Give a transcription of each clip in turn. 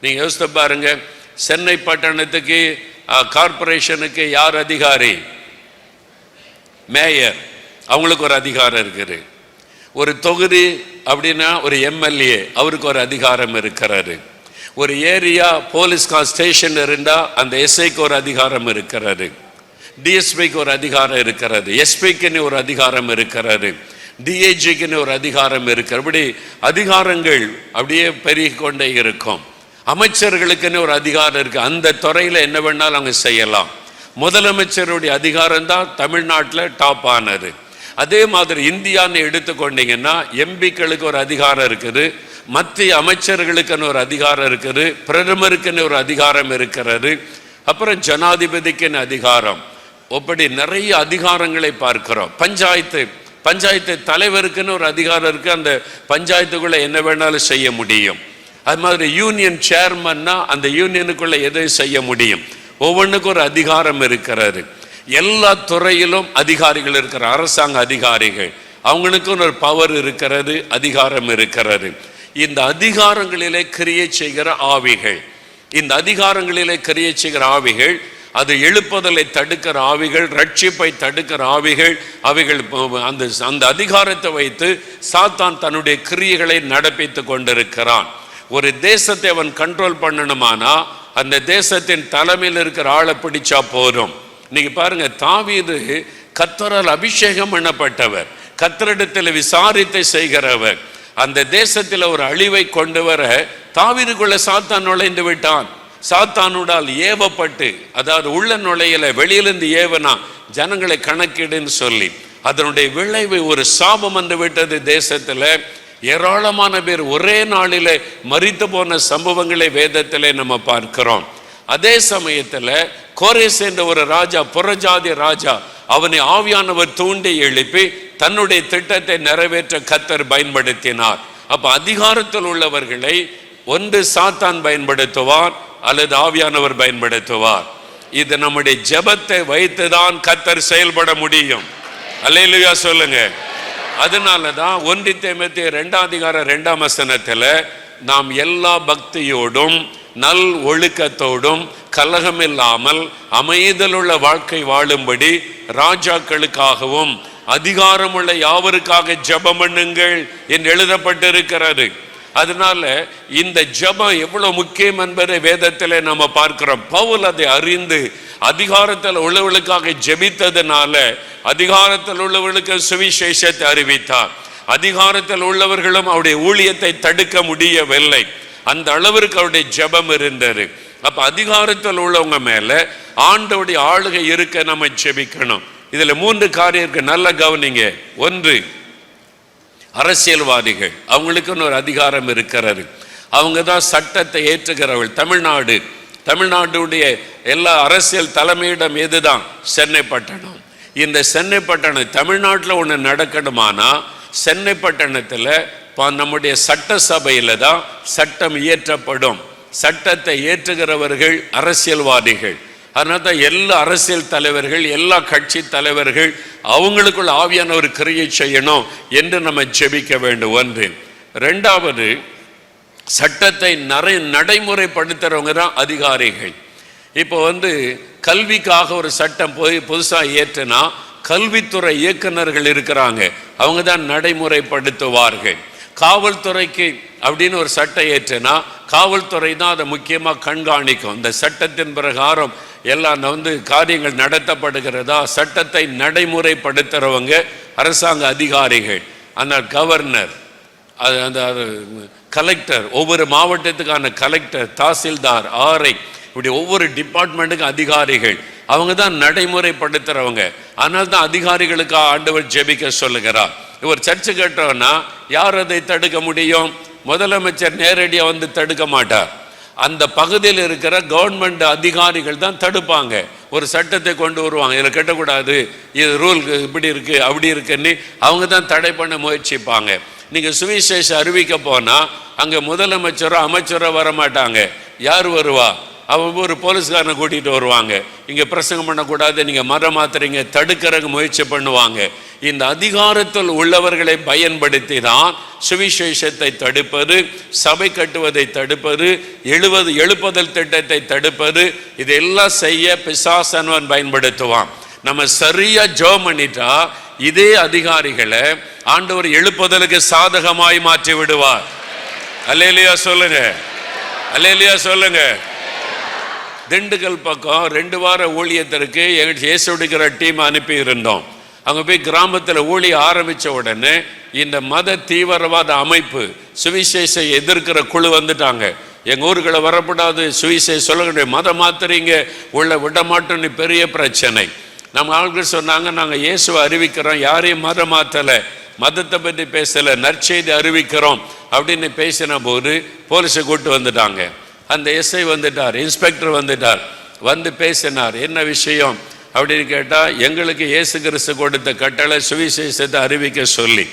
நீங்கள் யோசித்து பாருங்க சென்னை பட்டணத்துக்கு கார்பரேஷனுக்கு யார் அதிகாரி? மேயர். அவங்களுக்கு ஒரு அதிகாரம் இருக்குது. ஒரு தொகுதி அப்படின்னா ஒரு எம்எல்ஏ அவருக்கு ஒரு அதிகாரம் இருக்கிறாரு ஒரு ஏரியா போலீஸ் ஸ்டேஷன் இருந்தால் அந்த எஸ்ஐக்கு ஒரு அதிகாரம் இருக்கிறாரு டிஎஸ்பிக்கு ஒரு அதிகாரம் இருக்கிறது. எஸ்பிக்குன்னு ஒரு அதிகாரம் இருக்கிறாரு டிஏஜிக்குன்னு ஒரு அதிகாரம் இருக்கிற அப்படி அதிகாரங்கள் அப்படியே பெருகி கொண்டே இருக்கும். அமைச்சர்களுக்குன்னு ஒரு அதிகாரம் இருக்குது அந்த துறையில் என்ன வேணாலும் அவங்க செய்யலாம். முதலமைச்சருடைய அதிகாரம் தான் தமிழ்நாட்டில் டாப் ஆனது. அதே மாதிரி இந்தியான்னு எடுத்துக்கொண்டீங்கன்னா எம்பிக்களுக்கு ஒரு அதிகாரம் இருக்குது. மத்திய அமைச்சர்களுக்குன்னு ஒரு அதிகாரம் இருக்குது. பிரதமருக்குன்னு ஒரு அதிகாரம் இருக்கிறது. அப்புறம் ஜனாதிபதிக்குன்னு அதிகாரம். அப்படி நிறைய அதிகாரங்களை பார்க்கிறோம். பஞ்சாயத்து பஞ்சாயத்து தலைவருக்குன்னு ஒரு அதிகாரம் இருக்குது அந்த பஞ்சாயத்துக்குள்ளே என்ன வேணாலும் செய்ய முடியும். அது மாதிரி யூனியன் சேர்மன்னா அந்த யூனியனுக்குள்ள எதை செய்ய முடியும்? ஒவ்வொன்றுக்கும் ஒரு அதிகாரம் இருக்கிறாரு எல்லா துறையிலும் அதிகாரிகள் இருக்கிற அரசாங்க அதிகாரிகள் அவங்களுக்கும் ஒரு பவர் இருக்கிறது அதிகாரம் இருக்கிறது. இந்த அதிகாரங்களிலே கிரியை செய்கிற ஆவிகள் இந்த அதிகாரங்களிலே கிரியை செய்கிற ஆவிகள் அது எழுப்புதலை தடுக்கிற ஆவிகள் ரட்சிப்பை தடுக்கிற ஆவிகள் அவைகள் அந்த அந்த அதிகாரத்தை வைத்து சாத்தான் தன்னுடைய கிரியைகளை நடப்பித்து கொண்டிருக்கிறான். ஒரு தேசத்தை அவன் கண்ட்ரோல் பண்ணணுமானா அந்த தேசத்தின் தலைமையில் இருக்கிற ஆளை பிடிச்சா போதும். நீங்க பாருங்க தாவீது கத்தரால் அபிஷேகம் பண்ணப்பட்டவர். கத்தரிடத்தில் விசாரித்தை செய்கிறவர். அந்த தேசத்தில் ஒரு அழிவை கொண்டு வர தாவீதுக்குள்ள சாத்தான் நுழைந்து விட்டான். சாத்தானுடால் ஏவப்பட்டு அதாவது உள்ள நுழையில வெளியிலிருந்து ஏவனா ஜனங்களை கணக்கிடுன்னு சொல்லி அதனுடைய விளைவு ஒரு சாபம் வந்து விட்டது தேசத்துல. ஏராளமான பேர் ஒரே நாளிலே மறித்து போன சம்பவங்களை வேதத்திலே நம்ம பார்க்கிறோம். அதே சமயத்துல கோரேஸ் என்ற ஒரு ராஜா புறஜாதி ராஜா அவனை ஆவியானவர் தூண்டி எழுப்பி தன்னுடைய திட்டத்தை நிறைவேற்ற கத்தர் பயன்படுத்தினார். அப்போ அதிகாரத்தில் உள்ளவர்களை ஒன்று சாத்தான் பயன்படுத்துவார் அல்லது ஆவியானவர் பயன்படுத்துவார். இது நம்முடைய ஜெபத்தை வைத்துதான் கத்தர் செயல்பட முடியும். அல்லேலூயா சொல்லுங்க. அதனால தான் ஒன்றி தேமத்தி ரெண்டாம் அதிகார ரெண்டாம் வசனத்தில் நாம் எல்லா பக்தியோடும் நல் ஒழுக்கத்தோடும் கலகமில்லாமல் அமைதலுள்ள வாழ்க்கை வாழும்படி ராஜாக்களுக்காகவும் அதிகாரமுள்ள யாவருக்காக ஜபம் பண்ணுங்கள் என்று எழுதப்பட்டிருக்கிறது. அதனால இந்த ஜெபம் எவ்வளவு முக்கியம் என்பதை வேதத்தில் நம்ம பார்க்கிறோம். பவுல் அதை அறிந்து அதிகாரத்தில் உள்ளவர்களுக்காக ஜபித்ததுனால அதிகாரத்தில் உள்ளவர்களுக்கு சுவிசேஷத்தை அறிவித்தார். அதிகாரத்தில் உள்ளவர்களும் அவருடைய ஊழியத்தை தடுக்க முடியவில்லை. அந்த அளவிற்கு அவருடைய ஜெபம் இருந்தது. அப்ப அதிகாரத்தில் உள்ளவங்க மேல ஆண்டவுடைய ஆளுகை இருக்க நம்ம ஜெபிக்கணும். இதுல மூன்று காரியம் இருக்கு நல்ல கவனிங்க. ஒன்று அரசியல்வாதிகள். அவங்களுக்குன்னு ஒரு அதிகாரம் இருக்கிறது. அவங்க தான் சட்டத்தை ஏற்றுகிறவர்கள். தமிழ்நாடு. தமிழ்நாட்டுடைய எல்லா அரசியல் தலைமையிடம் எதுதான்? சென்னை பட்டணம். இந்த சென்னை பட்டணம் தமிழ்நாட்டில் ஒன்று நடக்கணுமானா சென்னை பட்டணத்தில் நம்முடைய சட்டசபையில் தான் சட்டம் இயற்றப்படும். சட்டத்தை ஏற்றுகிறவர்கள் அரசியல்வாதிகள். அதனால தான் எல்லா அரசியல் தலைவர்கள் எல்லா கட்சி தலைவர்கள் அவங்களுக்குள்ள ஆவியான ஒரு கிரியை செய்யணும் என்று நம்ம ஜெபிக்க வேண்டும். ஒன்று. ரெண்டாவது சட்டத்தை நிறை நடைமுறைப்படுத்துறவங்க தான் அதிகாரிகள். இப்போ வந்து கல்விக்காக ஒரு சட்டம் போய் புதுசாக ஏற்றுனா கல்வித்துறை இயக்குனர்கள் இருக்கிறாங்க. அவங்க தான் நடைமுறைப்படுத்துவார்கள். காவல்துறைக்கு அப்படின்னு ஒரு சட்டம் ஏற்றுனா காவல்துறை தான் அதை முக்கியமாக கண்காணிக்கும். இந்த சட்டத்தின் பிரகாரம் எல்லாம் வந்து காரியங்கள் நடத்தப்படுகிறதா? சட்டத்தை நடைமுறைப்படுத்துகிறவங்க அரசாங்க அதிகாரிகள் அந்த கவர்னர் அது அந்த கலெக்டர் ஒவ்வொரு மாவட்டத்துக்கான கலெக்டர் தாசில்தார் ஆர்ஐ இப்படி ஒவ்வொரு டிபார்ட்மெண்ட்டுக்கும் அதிகாரிகள் அவங்க தான் நடைமுறைப்படுத்துகிறவங்க அதனால தான் அதிகாரிகளுக்காக ஆண்டவர் ஜெபிக்க சொல்லுகிறார். இவர் சர்ச்சு கேட்டோன்னா யார் அதை தடுக்க முடியும்? முதலமைச்சர் நேரடியாக வந்து தடுக்க மாட்டார். அந்த பகுதியில் இருக்கிற கவர்மெண்ட் அதிகாரிகள் தான் தடுப்பாங்க. ஒரு சட்டத்தை கொண்டு வருவாங்க. இதில் கட்டக்கூடாது. இது ரூல் இப்படி இருக்கு அப்படி இருக்குன்னு அவங்க தான் தடை பண்ண முயற்சிப்பாங்க. நீங்கள் சுவிசேஷம் அறிவிக்க போனால் அங்கே முதலமைச்சரோ அமைச்சரோ வர மாட்டாங்க யார் வருவா? அவ்வளோ ஒரு போலீஸ்காரனை கூட்டிகிட்டு வருவாங்க. இங்கே பிரசங்கம் பண்ணக்கூடாது நீங்கள் மரம் மாத்துறீங்க தடுக்கிறங்க முயற்சி பண்ணுவாங்க. இந்த அதிகாரத்தில் உள்ளவர்களை பயன்படுத்தி தான் சுவிசேஷத்தை தடுப்பது சபை கட்டுவதை தடுப்பது எழுவது எழுப்புதல் திட்டத்தை தடுப்பது இதெல்லாம் செய்ய பிசாசனவன் பயன்படுத்துவான். நம்ம சரியா ஜோ பண்ணிட்டா இதே அதிகாரிகளை ஆண்டவர் எழுப்புதலுக்கு சாதகமாய் மாற்றி விடுவார். அல்லேலியா சொல்லுங்க. அல்லேலியா சொல்லுங்க. திண்டுக்கல் பக்கம் ரெண்டு வார ஊழியத்திற்கு எங்கள் இயேசுடிக்கிற டீம் அனுப்பி இருந்தோம் அங்கே போய் கிராமத்தில் ஊழிய ஆரம்பித்த உடனே இந்த மத தீவிரவாத அமைப்பு சுவிசேஷ எதிர்க்கிற குழு வந்துட்டாங்க. எங்கள் ஊர்களை வரக்கூடாது சுவிசேஷ சொல்ல மதம் மாத்திரீங்க உள்ள விட மாட்டோம்னு பெரிய பிரச்சனை. நம்ம ஆட்கள் சொன்னாங்க நாங்கள் இயேசுவை அறிவிக்கிறோம் யாரையும் மதம் மாற்றலை மதத்தை பற்றி பேசலை நற்செய்தி அறிவிக்கிறோம் அப்படின்னு பேசின போது போலீஸை கூட்டு வந்துட்டாங்க. அந்த எஸ்ஐ வந்துட்டார் இன்ஸ்பெக்டர் வந்துட்டார். வந்து பேசினார் என்ன விஷயம்? அப்படின்னு கேட்டால் எங்களுக்கு இயேசு கிறிஸ்து கொடுத்த கட்டளை சுவிசேஷத்தை அறிவிக்க சொல்லி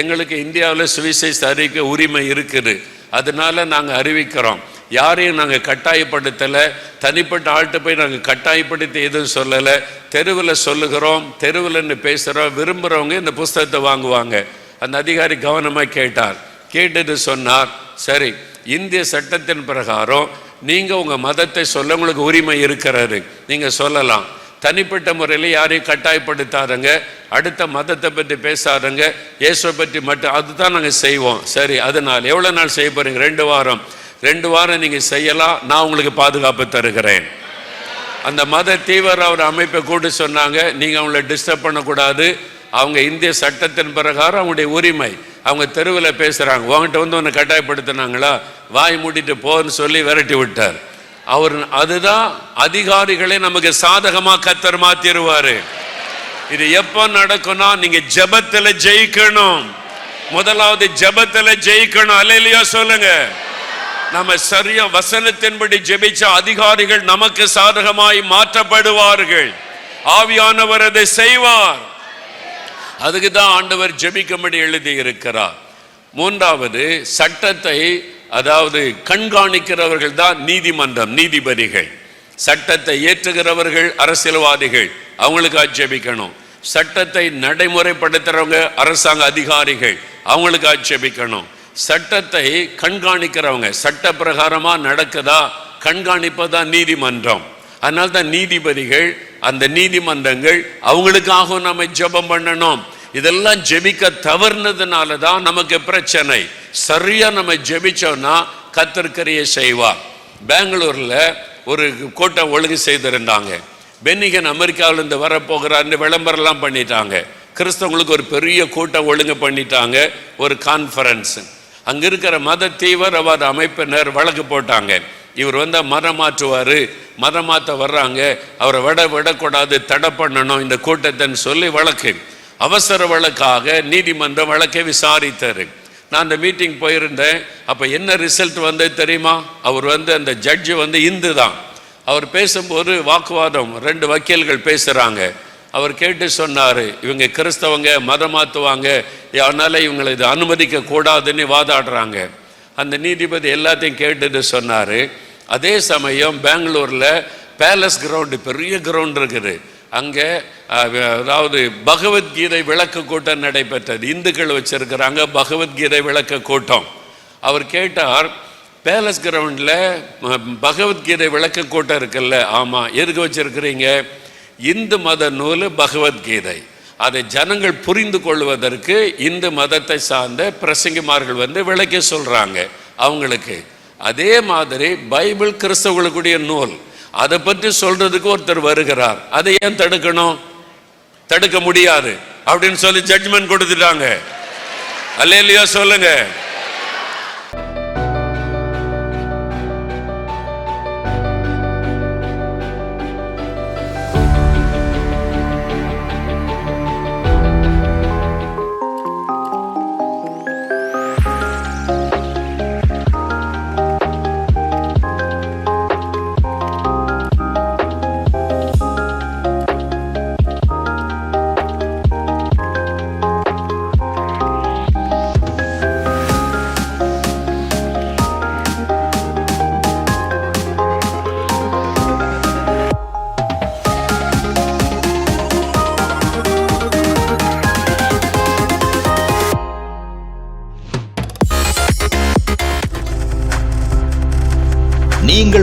எங்களுக்கு இந்தியாவில் சுவிசேஷத்தை அறிவிக்க உரிமை இருக்குது. அதனால நாங்கள் அறிவிக்கிறோம். யாரையும் நாங்கள் கட்டாயப்படுத்தலை. தனிப்பட்ட ஆள்கிட்ட போய் நாங்கள் கட்டாயப்படுத்தி எதுவும் சொல்லலை. தெருவில் சொல்லுகிறோம் தெருவில்னு பேசுகிறோம் விரும்புகிறவங்க இந்த புஸ்தகத்தை வாங்குவாங்க. அந்த அதிகாரி கவனமாக கேட்டார். கேட்டுட்டு சொன்னார் சரி இந்திய சட்டத்தின் பிரகாரம் நீங்கள் உங்கள் மதத்தை சொல்ல உங்களுக்கு உரிமை இருக்கிறாரு நீங்கள் சொல்லலாம். தனிப்பட்ட முறையில் யாரையும் கட்டாயப்படுத்தாருங்க அடுத்த மதத்தை பற்றி பேசாருங்க இயேசுவை பற்றி மட்டும் அதுதான் நாங்கள் செய்வோம். சரி அதனால் எவ்வளோ நாள் செய்ய போகிறீங்க ரெண்டு வாரம். ரெண்டு வாரம் நீங்கள் செய்யலாம். நான் உங்களுக்கு பாதுகாப்பு தருகிறேன். அந்த மத தீவிர ஒரு அமைப்பை கூட்டு சொன்னாங்க. நீங்கள் அவங்கள டிஸ்டர்ப் பண்ணக்கூடாது. அவங்க இந்திய சட்டத்தின் பிரகாரம் அவங்களுடைய உரிமை. அவங்க தெருவில் பேசுகிறாங்க உங்ககிட்ட வந்து ஒன்று கட்டாயப்படுத்தினாங்களா? வாய் மூடிட்டு போன்னு சொல்லி விரட்டி விட்டார். அவர் அதுதான் அதிகாரிகளை நமக்கு சாதகமாக கத்தர் மாத்திருவாரு. இது எப்போ நடக்கும்னா நீங்கள் ஜபத்தில் ஜெயிக்கணும். முதலாவது ஜபத்தில் ஜெயிக்கணும். அல்லையா சொல்லுங்க. நம்ம சரியா வசனத்தின்படி ஜெபிச்ச அதிகாரிகள் நமக்கு சாதகமாய் மாற்றப்படுவார்கள். ஆவியானவர் அதை செய்வார். அதுக்கு தான் ஆண்டவர் ஜெபிக்கும்படி எழுதி இருக்கிறார் மூன்றாவது சட்டத்தை அதாவது கண்காணிக்கிறவர்கள் தான் நீதிமன்றம் நீதிபதிகள். சட்டத்தை ஏற்றுகிறவர்கள் அரசியல்வாதிகள் அவங்களுக்கு ஜெபிக்கணும். சட்டத்தை நடைமுறைப்படுத்துறவங்க அரசாங்க அதிகாரிகள் அவங்களுக்கு ஆட்சேபிக்கணும் சட்டத்தை கண்காணிக்கிறவங்க சட்ட பிரகாரமா நடக்குதா கண்காணிப்பதா நீதிமன்றம். அதனால தான் நீதிபதிகள் அந்த நீதிமன்றங்கள் அவங்களுக்காகவும் நம்ம ஜெபம் பண்ணணும். இதெல்லாம் ஜெபிக்க தவறுனதுனால தான் நமக்கு பிரச்சனை. சரியா நம்ம ஜெபிச்சோம்னா கத்திருக்கிறைய செய்வார். பெங்களூர்ல ஒரு கூட்டம் ஒழுங்கு செய்திருந்தாங்க. பென்னிகன் அமெரிக்காவிலிருந்து வரப்போகிறார்னு விளம்பரம்லாம் பண்ணிட்டாங்க. கிறிஸ்தவங்களுக்கு ஒரு பெரிய கூட்டம் ஒழுங்கு பண்ணிட்டாங்க ஒரு கான்ஃபரன்ஸ். அங்க இருக்கிற மத தீவிரவாத அமைப்பினர் வழக்கு போட்டாங்க. இவர் வந்தால் மதம் மாற்றுவார். மதம் மாற்ற வர்றாங்க. அவரை விட விடக்கூடாது தடை பண்ணணும் இந்த கூட்டத்தைன்னு சொல்லி வழக்கு. அவசர வழக்காக நீதிமன்றம் வழக்கை விசாரித்தார். நான் அந்த மீட்டிங் போயிருந்தேன். அப்போ என்ன ரிசல்ட் வந்தது தெரியுமா? அவர் வந்து அந்த ஜட்ஜு வந்து இந்து தான். அவர் பேசும்போது வாக்குவாதம் ரெண்டு வக்கீல்கள் பேசுகிறாங்க அவர் கேட்டு சொன்னார் இவங்க கிறிஸ்தவங்க மதம் மாற்றுவாங்க அதனால் இவங்களை இது அனுமதிக்க கூடாதுன்னு வாதாடுறாங்க. அந்த நீதிபதி எல்லாத்தையும் கேட்டுட்டு சொன்னார். அதே சமயம் பெங்களூரில் பேலஸ் கிரவுண்டு பெரிய கிரவுண்ட் இருக்குது. அங்கே அதாவது பகவத்கீதை விளக்க கூட்டம் நடைபெற்றது. இந்துக்கள் வச்சுருக்கிறாங்க பகவத்கீதை விளக்க கூட்டம். அவர் கேட்டார் பேலஸ் கிரவுண்டில் பகவத்கீதை விளக்க கூட்டம் இருக்குல்ல? ஆமாம் எதுக்கு வச்சுருக்கிறீங்க? இந்து மத நூல் பகவத்கீதை. அதை ஜனங்கள் புரிந்து கொள்வதற்கு இந்து மதத்தை சார்ந்த பிரசங்கிமார்கள் வந்து விளக்க சொல்கிறாங்க அவங்களுக்கு. அதே மாதிரி பைபிள் கிறிஸ்தவர்களுக்குடைய நூல். அதை பற்றி சொல்றதுக்கு ஒருத்தர் வருகிறார். அதை ஏன் தடுக்கணும்? தடுக்க முடியாது. அப்படின்னு சொல்லி ஜட்ஜ்மெண்ட் கொடுத்துட்டாங்க. அல்லையா சொல்லுங்க.